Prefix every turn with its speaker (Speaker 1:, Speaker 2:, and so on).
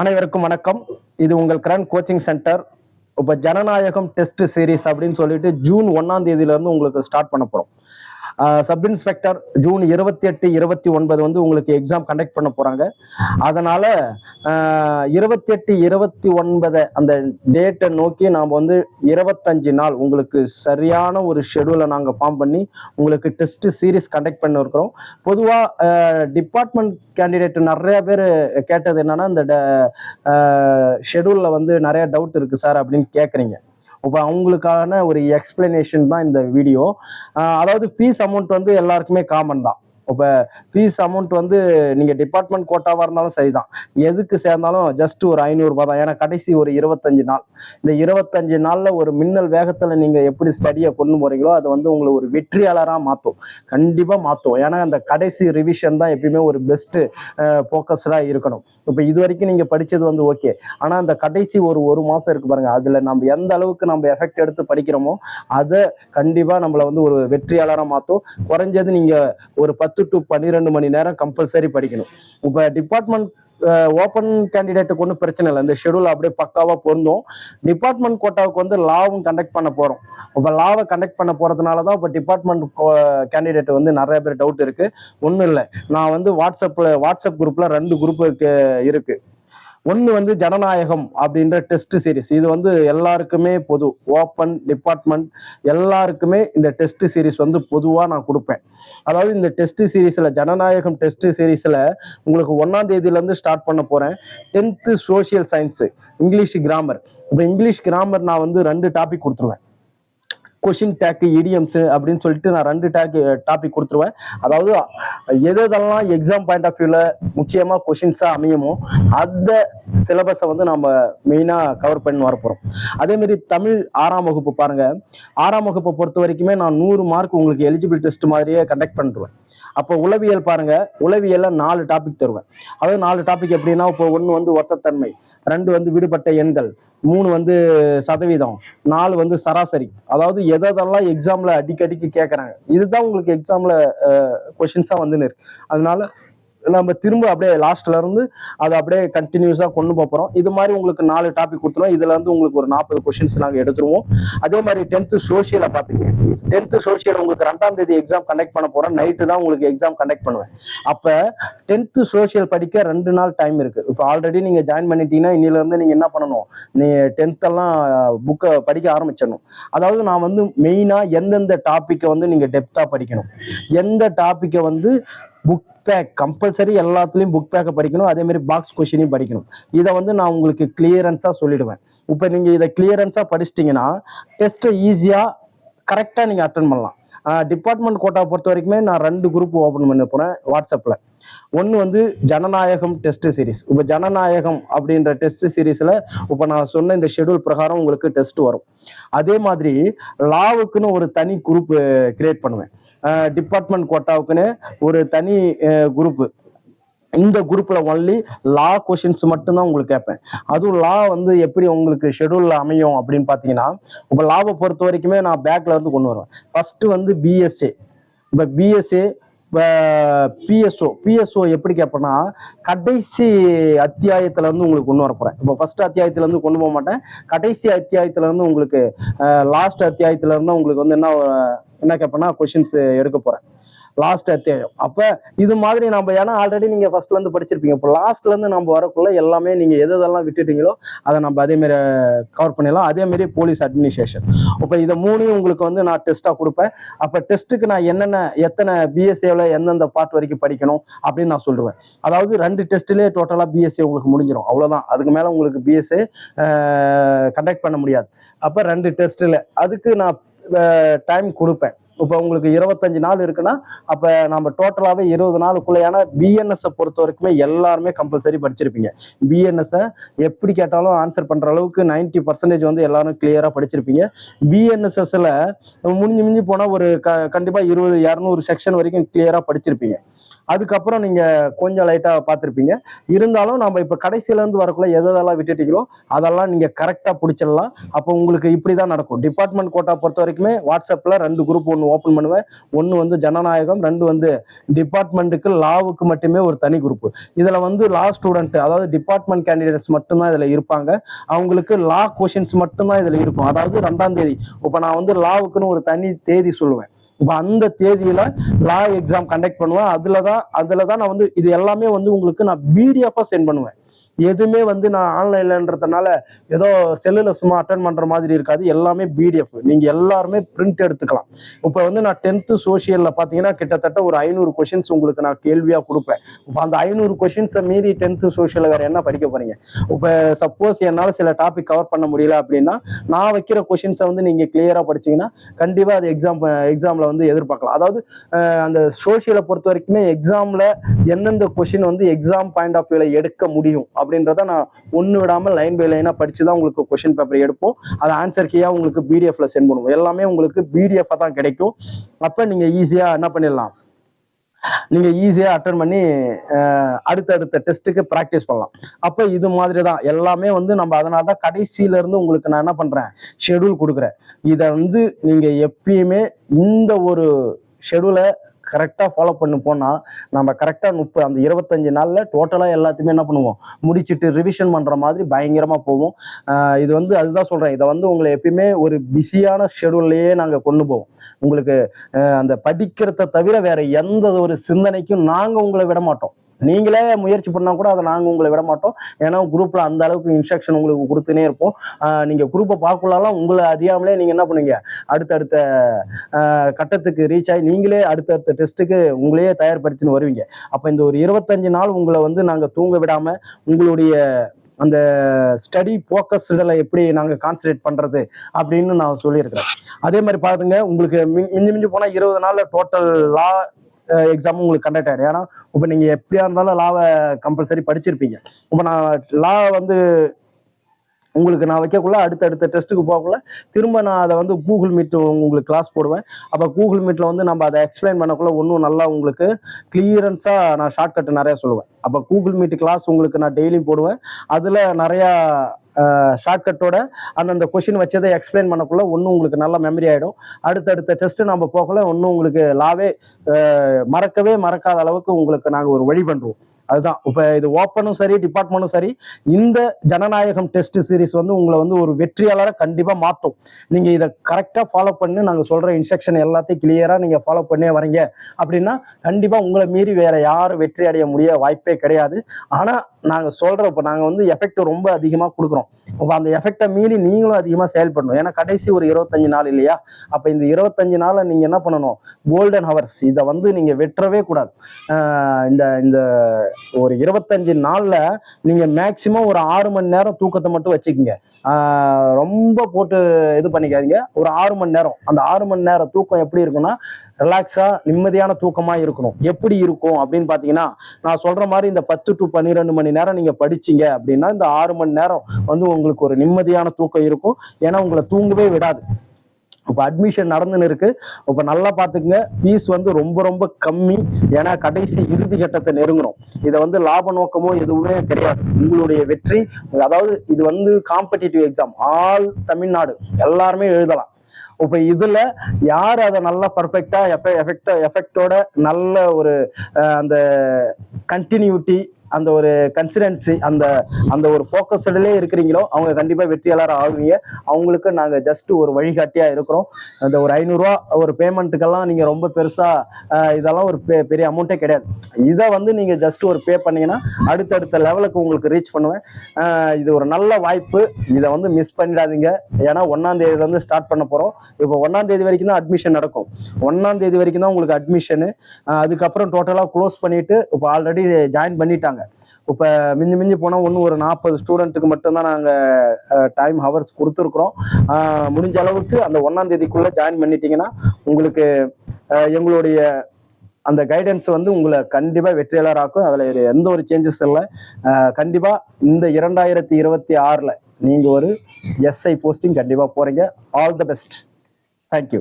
Speaker 1: அனைவருக்கும் வணக்கம். இது உங்கள் கிரண் கோச்சிங் சென்டர் இப்போ ஜனநாயகம் டெஸ்ட் சீரிஸ் அப்படின்னு சொல்லிட்டு ஜூன் ஒன்னாம் தேதியில இருந்து உங்களுக்கு ஸ்டார்ட் பண்ண போறோம். சப் இன்ஸ்பெக்டர் ஜூன் இருபத்தி எட்டு இருபத்தி ஒன்பது வந்து உங்களுக்கு எக்ஸாம் கண்டக்ட் பண்ண போறாங்க. அதனால இருபத்தி எட்டு இருபத்தி ஒன்பது அந்த டேட்டை நோக்கி நாம் வந்து இருபத்தஞ்சு நாள் உங்களுக்கு சரியான ஒரு ஷெடியூலை நாங்கள் ஃபார்ம் பண்ணி உங்களுக்கு டெஸ்ட் சீரிஸ் கண்டக்ட் பண்ண இருக்கிறோம். பொதுவாக டிபார்ட்மெண்ட் கேண்டிடேட் நிறைய பேர் கேட்டது என்னன்னா இந்த ஷெடியூலில் வந்து நிறைய டவுட் இருக்கு சார் அப்படின்னு கேட்குறீங்க இப்போ அவங்களுக்கான ஒரு எக்ஸ்பிளனேஷன் தான் இந்த வீடியோ அதாவது ஃபீஸ் அமௌண்ட் வந்து எல்லாருக்குமே காமன் தான். இப்போ ஃபீஸ் அமௌண்ட் வந்து நீங்கள் டிபார்ட்மெண்ட் கோட்டாவாக இருந்தாலும் சரிதான். எதுக்கு சேர்ந்தாலும் ஜஸ்ட் ஒரு ஐநூறுரூபா தான். ஏன்னா கடைசி ஒரு இருபத்தஞ்சு நாள். இந்த இருபத்தஞ்சு நாளில் ஒரு மின்னல் வேகத்தில் நீங்கள் எப்படி ஸ்டடியை கொண்டு போகிறீங்களோ அது வந்து உங்களை ஒரு வெற்றியாளராக மாற்றும் கண்டிப்பாக மாற்றும் ஏன்னா அந்த கடைசி ரிவிஷன் தான் எப்பயுமே ஒரு பெஸ்ட்டு ஃபோக்கஸ்டாக இருக்கணும். இப்போ இது வரைக்கும் நீங்கள் படித்தது வந்து ஓகே ஆனால் அந்த கடைசி ஒரு ஒரு மாதம் இருக்கு பாருங்க. அதில் நம்ம எந்த அளவுக்கு நம்ம எஃபெக்ட் எடுத்து படிக்கிறோமோ அதை கண்டிப்பாக நம்மளை வந்து ஒரு வெற்றியாளராக மாற்றும் குறைஞ்சது நீங்கள் ஒரு பத்து பத்து டு பன்னிரெண்டு மணி நேரம் கம்பல்சரி படிக்கணும். இப்போ டிபார்ட்மெண்ட் ஓப்பன் கேண்டிடேட்டுக்கு ஒன்றும் பிரச்சனை இல்லை. இந்த ஷெடியூல் அப்படியே பக்காவாக பொருந்தும். டிபார்ட்மெண்ட் கோட்டாவுக்கு வந்து லாவும் கண்டக்ட் பண்ண போகிறோம் இப்போ லாவை கண்டக்ட் பண்ண போகிறதுனால தான் இப்போ டிபார்ட்மெண்ட் கேண்டிடேட் வந்து நிறைய பேர் டவுட் இருக்குது ஒன்றும் இல்லை. நான் வந்து வாட்ஸ்அப்பில் வாட்ஸ்அப் குரூப்பில் ரெண்டு குரூப்பு இருக்குது ஒன்று வந்து ஜனநாயகம் அப்படின்ற டெஸ்ட் சீரிஸ் இது வந்து எல்லாருக்குமே பொது ஓப்பன் டிபார்ட்மெண்ட் எல்லாருக்குமே இந்த டெஸ்ட் சீரிஸ் வந்து பொதுவாக நான் கொடுப்பேன். அதாவது இந்த டெஸ்ட் சீரீஸில் ஜனநாயகம் டெஸ்ட் சீரீஸில் உங்களுக்கு ஒன்றாம் தேதியிலேருந்து ஸ்டார்ட் பண்ண போகிறேன் tenth social science English grammar இப்போ இங்கிலீஷ் கிராமர் நான் வந்து ரெண்டு டாபிக் கொடுத்துருவேன். கொஷின் டேக்கு இடிஎம்ஸ் அப்படின்னு சொல்லிட்டு நான் ரெண்டு டேக் டாபிக் கொடுத்துருவேன். அதாவது எது எதெல்லாம் எக்ஸாம் பாயிண்ட் ஆஃப் வியூவில் முக்கியமாக கொஷின்ஸாக அமையுமோ அந்த சிலபஸை வந்து நம்ம மெயினாக கவர் பண்ணி வரப்போகிறோம் அதேமாரி தமிழ் ஆறாம் வகுப்பு பாருங்க. ஆறாம் வகுப்பை பொறுத்த வரைக்குமே நான் நூறு மார்க் உங்களுக்கு எலிஜிபிள் டெஸ்ட் மாதிரியே கண்டக்ட் பண்ணுறேன் அப்போ உளவியல் பாருங்க. உளவியல்ல நாலு டாபிக் தருவேன். அதாவது நாலு டாபிக் எப்படின்னா இப்போ ஒன்று வந்து ஒத்தத்தன்மை ரெண்டு வந்து விடுபட்ட எண்கள் மூணு வந்து சதவீதம் நாலு வந்து சராசரி. அதாவது எதெல்லாம் எக்ஸாம்ல அடிக்கடிக்கு கேட்குறாங்க இதுதான் உங்களுக்கு எக்ஸாம்ல கொஷின்ஸாக வந்துன்னு இருக்கு. அதனால நம்ம திரும்ப அப்படியே லாஸ்ட்ல இருந்து அதை அப்படியே கண்டினியூஸா கொண்டு போறோம். இது மாதிரி உங்களுக்கு நாலு டாபிக் கொடுத்துருவோம். இதுல இருந்து உங்களுக்கு ஒரு நாற்பது கொஷின்ஸ் நாங்க எடுத்துருவோம். அதே மாதிரி டென்த்து சோஷியலை பார்த்துங்க டென்த்து சோசியல் உங்களுக்கு ரெண்டாம் தேதி எக்ஸாம் கண்டக்ட் பண்ண போறோம் நைட்டு தான் உங்களுக்கு எக்ஸாம் கண்டக்ட் பண்ணுவேன். அப்ப டென்த்து சோஷியல் படிக்க ரெண்டு நாள் டைம் இருக்கு. இப்போ ஆல்ரெடி நீங்க ஜாயின் பண்ணிட்டீங்கன்னா இன்னில இருந்து நீங்க என்ன பண்ணணும்? நீ டென்த் எல்லாம் புக்கை படிக்க ஆரம்பிச்சிடணும். அதாவது நான் வந்து மெயினா எந்தெந்த டாப்பிக்கை வந்து நீங்க டெப்தா படிக்கணும். எந்த டாப்பிக்கை வந்து புக் பேக் கம்பல்சரி எல்லாத்துலேயும் புக் பேக்கை படிக்கணும். அதே மாதிரி பாக்ஸ் கொஷினையும் படிக்கணும். இதை வந்து நான் உங்களுக்கு கிளியரன்ஸாக சொல்லிடுவேன். இப்போ நீங்கள் இதை கிளியரன்ஸாக படிச்சிட்டிங்கன்னா டெஸ்ட்டை ஈஸியாக கரெக்டாக நீங்கள் அட்டன் பண்ணலாம். டிபார்ட்மெண்ட் கோட்டா பொறுத்த வரைக்குமே நான் ரெண்டு குரூப் ஓப்பன் பண்ண போகிறேன் வாட்ஸ்அப்பில் ஒன்று வந்து ஜனநாயகம் டெஸ்ட் சீரிஸ் இப்போ ஜனநாயகம் அப்படின்ற டெஸ்ட் சீரீஸில் இப்போ நான் சொன்ன இந்த ஷெடியூல் பிரகாரம் உங்களுக்கு டெஸ்ட் வரும். அதே மாதிரி லாவுக்குன்னு ஒரு தனி குரூப் கிரியேட் பண்ணுவேன். டிபார்ட்மெண்ட் கோட்டாவுக்குன்னு ஒரு தனி குரூப்பு இந்த குரூப்பில் ஒன்லி லா கொஷின்ஸ் மட்டும்தான் உங்களுக்கு கேட்பேன். அதுவும் லா வந்து எப்படி உங்களுக்கு ஷெடியூலில் அமையும் அப்படின்னு பார்த்தீங்கன்னா இப்போ லாவை பொறுத்த வரைக்குமே நான் பேக்கில் இருந்து கொண்டு வருவேன். ஃபஸ்ட்டு வந்து பிஎஸ்ஏ இப்போ பிஎஸ்ஏ பிஎஸ்ஓ பிஎஸ்ஓ எப்படி கேட்பேன்னா கடைசி அத்தியாயத்துல இருந்து உங்களுக்கு கொண்டு வரப்போகிறேன் இப்போ ஃபர்ஸ்ட் அத்தியாயத்துல இருந்து கொண்டு போக மாட்டேன். கடைசி அத்தியாயத்துல இருந்து உங்களுக்கு லாஸ்ட் அத்தியாயத்துலேருந்து உங்களுக்கு வந்து என்ன என்ன கேட்பேன்னா கொஷின்ஸ் எடுக்க போறேன். லாஸ்ட் அத்தியாயம் அப்ப இது மாதிரி நம்ம ஏன்னா ஆல்ரெடி நீங்க ஃபர்ஸ்ட்ல இருந்து படிச்சிருப்பீங்க. இப்போ லாஸ்ட்ல இருந்து நம்ம வரக்குள்ள எல்லாமே நீங்க எது எதெல்லாம் விட்டுட்டீங்களோ அதை நம்ம அதே மாதிரி uh, கவர் பண்ணிடலாம். அதே மாதிரி போலீஸ் அட்மினிஸ்ட்ரேஷன் இப்போ இதை மூணையும் உங்களுக்கு வந்து நான் டெஸ்ட்டாக கொடுப்பேன். அப்போ டெஸ்ட்டுக்கு நான் என்னென்ன எத்தனை பிஎஸ்ஏவில் எந்தெந்த பார்ட் வரைக்கும் படிக்கணும் அப்படின்னு நான் சொல்லுவேன். அதாவது ரெண்டு டெஸ்ட்லேயே டோட்டலாக பிஎஸ்ஏ உங்களுக்கு முடிஞ்சிடும் அவ்வளோதான் அதுக்கு மேலே உங்களுக்கு பிஎஸ்ஏ கண்டக்ட் uh, பண்ண முடியாது. அப்போ ரெண்டு டெஸ்ட்டில் அதுக்கு நான் uh, டைம் கொடுப்பேன். இப்போ உங்களுக்கு இருபத்தஞ்சு நாள் இருக்குன்னா அப்போ நம்ம டோட்டலாகவே இருபது நாளுக்குள்ளேயான பிஎன்எஸ்ஸை பொறுத்த வரைக்குமே எல்லாருமே கம்பல்சரி படிச்சிருப்பீங்க. பிஎன்எஸ்ஸை எப்படி கேட்டாலும் ஆன்சர் பண்ணுற அளவுக்கு நைன்டி பர்சன்டேஜ் வந்து எல்லாரும் கிளியராக படிச்சிருப்பீங்க. பிஎன்எஸ்எஸ்ல முடிஞ்சு முடிஞ்சு போனால் ஒரு க கண்டிப்பாக இருபது இரநூறு செக்ஷன் வரைக்கும் கிளியராக படிச்சிருப்பீங்க. அதுக்கப்புறம் நீங்க கொஞ்சம் லைட்டா பார்த்துருப்பீங்க. இருந்தாலும் நம்ம இப்ப கடைசியில இருந்து வரக்குள்ள எதெல்லாம் விட்டுட்டீங்களோ அதெல்லாம் நீங்க கரெக்டா பிடிச்சிடலாம். அப்போ உங்களுக்கு இப்படி தான் நடக்கும். டிபார்ட்மெண்ட் கோட்டா பொறுத்த வரைக்குமே வாட்ஸ்அப்ல ரெண்டு குரூப் ஒன்று ஓப்பன் பண்ணுவேன். ஒன்று வந்து ஜனநாயகம் ரெண்டு வந்து டிபார்ட்மெண்ட்டுக்கு லாவுக்கு மட்டுமே ஒரு தனி குரூப் இதுல வந்து லா ஸ்டூடெண்ட் அதாவது டிபார்ட்மெண்ட் கேண்டிடேட்ஸ் மட்டும்தான் இதுல இருப்பாங்க. அவங்களுக்கு லா கொஷின்ஸ் மட்டும்தான் இதுல இருக்கும். அதாவது ரெண்டாம் தேதி. இப்போ நான் வந்து லாவுக்குன்னு ஒரு தனி தேதி சொல்லுவேன். இப்போ அந்த தேதியில லா எக்ஸாம் கண்டக்ட் பண்ணுவேன். அதுல தான் அதுல தான் நான் வந்து இது எல்லாமே வந்து உங்களுக்கு நான் பிடிஎஃபாக சென்ட் பண்ணுவேன். எதுவுமே வந்து நான் ஆன்லைன்லன்றதுனால ஏதோ செல்லில் சும்மா அட்டன் பண்ணுற மாதிரி இருக்காது. எல்லாமே பிடிஎஃப் நீங்கள் எல்லாருமே பிரிண்ட் எடுத்துக்கலாம். இப்போ வந்து நான் டென்த்து சோஷியலில் பார்த்தீங்கன்னா கிட்டத்தட்ட ஒரு ஐநூறு கொஷின்ஸ் உங்களுக்கு நான் கேள்வியாக கொடுப்பேன். இப்போ அந்த ஐநூறு கொஷின்ஸை மீறி டென்த்து சோஷியலில் வேறு என்ன படிக்க போகிறீங்க இப்போ சப்போஸ் என்னால் சில டாபிக் கவர் பண்ண முடியல அப்படின்னா நான் வைக்கிற கொஷின்ஸை வந்து நீங்கள் கிளியராக படிச்சீங்கன்னா கண்டிப்பாக அது எக்ஸாம் எக்ஸாமில் வந்து எதிர்பார்க்கலாம். அதாவது அந்த சோஷியலை பொறுத்த வரைக்குமே எக்ஸாமில் எந்தெந்த கொஷின் வந்து எக்ஸாம் பாயிண்ட் ஆஃப் வியூவில் எடுக்க முடியும் அப்படின்றத நான் ஒன்று விடாமல் லைன் பை லைனாக படித்து தான் உங்களுக்கு கொஷின் பேப்பர் எடுப்போம். அதை ஆன்சர் கீயாக உங்களுக்கு பிடிஎஃப்ல சென்ட் பண்ணுவோம். எல்லாமே உங்களுக்கு பிடிஎஃபாக தான் கிடைக்கும். அப்போ நீங்கள் ஈஸியாக என்ன பண்ணிடலாம்? நீங்கள் ஈஸியாக அட்டன் பண்ணி அடுத்தடுத்த டெஸ்ட்டுக்கு ப்ராக்டிஸ் பண்ணலாம். அப்போ இது மாதிரி தான் எல்லாமே வந்து நம்ம அதனால தான் கடைசியில இருந்து உங்களுக்கு நான் என்ன பண்ணுறேன் ஷெடியூல் கொடுக்குறேன். இதை வந்து நீங்கள் எப்பயுமே இந்த ஒரு ஷெடியூலை கரெக்டாக ஃபாலோ பண்ணி போனால் நம்ம கரெக்டாக முப்பது அந்த இருபத்தஞ்சு நாளில் டோட்டலாக எல்லாத்தையுமே என்ன பண்ணுவோம்? முடிச்சுட்டு ரிவிஷன் பண்ணுற மாதிரி பயங்கரமாக போவோம். இது வந்து அதுதான் சொல்கிறேன் இதை வந்து உங்களை எப்பயுமே ஒரு பிஸியான ஷெடியூல்லையே நாங்கள் கொண்டு போவோம். உங்களுக்கு அந்த படிக்கிறத தவிர வேற எந்த ஒரு சிந்தனைக்கும் நாங்கள் உங்களை விட மாட்டோம். நீங்களே முயற்சி பண்ணா கூட அதை நாங்கள் உங்களை விட மாட்டோம். ஏன்னா குரூப்ல அந்த அளவுக்கு இன்ஸ்ட்ரக்ஷன் உங்களுக்கு கொடுத்துனே இருப்போம். நீங்கள் நீங்க குரூப்பை பார்க்கலாம் உங்களை அறியாமலே நீங்க என்ன பண்ணுவீங்க? அடுத்தடுத்த கட்டத்துக்கு ரீச் ஆகி நீங்களே அடுத்தடுத்த டெஸ்ட்டுக்கு உங்களையே தயார்படுத்தின்னு வருவீங்க. அப்போ இந்த ஒரு இருபத்தஞ்சு நாள் உங்களை வந்து நாங்கள் தூங்க விடாம உங்களுடைய அந்த ஸ்டடி ஃபோக்கஸ்டில் எப்படி நாங்கள் கான்சன்ட்ரேட் பண்ணுறது அப்படின்னு நான் சொல்லியிருக்கிறேன். அதே மாதிரி பாருங்க உங்களுக்கு மிஞ்சி மிஞ்சி மிஞ்சி போனால் இருபது நாளில் டோட்டல் லா எக்ஸாம் உங்களுக்கு கண்டக்ட் ஆகிடும் ஏன்னா இப்போ நீங்கள் எப்படியா இருந்தாலும் லாவை கம்பல்சரி படிச்சிருப்பீங்க. இப்போ நான் லா வந்து உங்களுக்கு நான் வைக்கக்குள்ள அடுத்த டெஸ்ட்டுக்கு போகக்குள்ள திரும்ப நான் அதை வந்து கூகுள் மீட் உங்களுக்கு கிளாஸ் போடுவேன். அப்போ கூகுள் மீட்டில் வந்து நம்ம அதை எக்ஸ்பிளைன் பண்ணக்குள்ள இன்னும் நல்லா உங்களுக்கு கிளியரன்ஸாக நான் ஷார்ட்கட் நிறையா சொல்லுவேன். அப்போ கூகுள் மீட் கிளாஸ் உங்களுக்கு நான் டெய்லியும் போடுவேன். அதில் நிறையா ஷார்ட்கட்டோட அந்தந்த கொஷின் வச்சதை எக்ஸ்பிளைன் பண்ணக்குள்ள ஒன்றும் உங்களுக்கு நல்ல மெமரி ஆகிடும் அடுத்தடுத்த டெஸ்ட்டு நம்ம போகல ஒன்றும் உங்களுக்கு லாவே மறக்கவே மறக்காத அளவுக்கு உங்களுக்கு நாங்கள் ஒரு வழி பண்ணுறோம் அதுதான். இப்போ இது ஓப்பனும் சரி டிபார்ட்மெண்ட்டும் சரி இந்த ஜனநாயகம் டெஸ்ட் சீரிஸ் வந்து உங்களை வந்து ஒரு வெற்றியாளரை கண்டிப்பாக மாற்றும் நீங்கள் இதை கரெக்டாக ஃபாலோ பண்ணி நாங்கள் சொல்கிற இன்ஸ்ட்ரக்ஷன் எல்லாத்தையும் கிளியராக நீங்கள் ஃபாலோ பண்ணே வரீங்க. அப்படின்னா கண்டிப்பாக உங்களை மீறி வேற யாரும் வெற்றி அடைய முடிய வாய்ப்பே கிடையாது. ஆனால் நாங்கள் சொல்கிற இப்போ நாங்கள் வந்து எஃபெக்ட் ரொம்ப அதிகமாக கொடுக்குறோம். அப்போ அந்த எஃபெக்டை மீறி நீங்களும் அதிகமாக செயல்படணும். ஏன்னா கடைசி ஒரு இருபத்தஞ்சு நாள் இல்லையா? அப்போ இந்த இருபத்தஞ்சு நாளை நீங்கள் என்ன பண்ணணும்? கோல்டன் ஹவர்ஸ் இதை வந்து நீங்கள் வெட்டுறவே கூடாது. இந்த இந்த ஒரு இருபத்தஞ்சு நாளில் நீங்கள் மேக்சிமம் ஒரு ஆறு மணி நேரம் தூக்கத்தை மட்டும் வச்சுக்கோங்க. ரொம்ப போட்டு இது பண்ணிக்காதீங்க. ஒரு ஆறு மணி நேரம். அந்த ஆறு மணி நேரம் தூக்கம் எப்படி இருக்கும்னா ரிலாக்ஸா நிம்மதியான தூக்கமா இருக்கணும். எப்படி இருக்கும் அப்படின்னு பாத்தீங்கன்னா நான் சொல்ற மாதிரி இந்த பத்து டு பன்னிரெண்டு மணி நேரம் நீங்க படிச்சீங்க அப்படின்னா இந்த ஆறு மணி நேரம் வந்து உங்களுக்கு ஒரு நிம்மதியான தூக்கம் இருக்கும். ஏன்னா உங்களை தூங்கவே விடாது. இப்போ அட்மிஷன் நடந்துன்னு இருக்கு. இப்போ நல்லா பார்த்துக்குங்க ஃபீஸ் வந்து ரொம்ப ரொம்ப கம்மி. ஏன்னா கடைசி இறுதி கட்டத்தை நெருங்குறோம் இதை வந்து லாப நோக்கமோ எதுவுமே கிடையாது. உங்களுடைய வெற்றி அதாவது இது வந்து காம்படிட்டிவ் எக்ஸாம் ஆல் தமிழ்நாடு. எல்லாருமே எழுதலாம். இப்போ இதுல யார் அதை நல்லா பர்ஃபெக்டா எஃபெக்ட் எஃபெக்டோட நல்ல ஒரு அந்த கண்டினியூட்டி அந்த ஒரு கன்சிடென்சி அந்த அந்த ஒரு ஃபோக்கஸ்டலே இருக்கிறீங்களோ அவங்க கண்டிப்பாக வெற்றியாளர் ஆகுவீங்க அவங்களுக்கு நாங்கள் ஜஸ்ட் ஒரு வழிகாட்டியாக இருக்கிறோம். அந்த ஒரு ஐநூறுரூவா ஒரு பேமெண்ட்டுக்கெல்லாம் நீங்கள் ரொம்ப பெருசாக இதெல்லாம் ஒரு பெ- பெரிய அமௌண்ட்டே கிடையாது. இதை வந்து நீங்கள் ஜஸ்ட் ஒரு பே பண்ணீங்கன்னா அடுத்தடுத்த லெவலுக்கு உங்களுக்கு ரீச் பண்ணுவேன். இது ஒரு நல்ல வாய்ப்பு. இதை வந்து மிஸ் பண்ணிடாதீங்க. ஏன்னா ஒன்றாந்தேதி வந்து ஸ்டார்ட் பண்ண போகிறோம் இப்போ ஒன்றாந்தேதி வரைக்கும் தான் அட்மிஷன் நடக்கும். ஒன்றாந்தேதி வரைக்கும் தான் உங்களுக்கு அட்மிஷனு அதுக்கப்புறம் டோட்டலாக க்ளோஸ் பண்ணிவிட்டு இப்போ ஆல்ரெடி ஜாயின் பண்ணிட்டாங்க. இப்போ மிஞ்சி மிஞ்சி போனால் ஒன்று ஒரு நாற்பது ஸ்டூடெண்ட்டுக்கு மட்டும்தான் நாங்கள் டைம் ஹவர்ஸ் கொடுத்துருக்குறோம். முடிஞ்ச அளவுக்கு அந்த ஒன்றாம் தேதிக்குள்ளே ஜாயின் பண்ணிட்டீங்கன்னா உங்களுக்கு எங்களுடைய அந்த கைடன்ஸ் வந்து உங்களை கண்டிப்பாக வெற்றியாளராக்கும் அதில் எந்த ஒரு சேஞ்சஸ் இல்லை. கண்டிப்பாக இந்த இரண்டாயிரத்தி இருபத்தி ஆறில் நீங்கள் ஒரு எஸ்ஐ போஸ்டிங் கண்டிப்பாக போகிறீங்க ஆல் த பெஸ்ட் தேங்க்யூ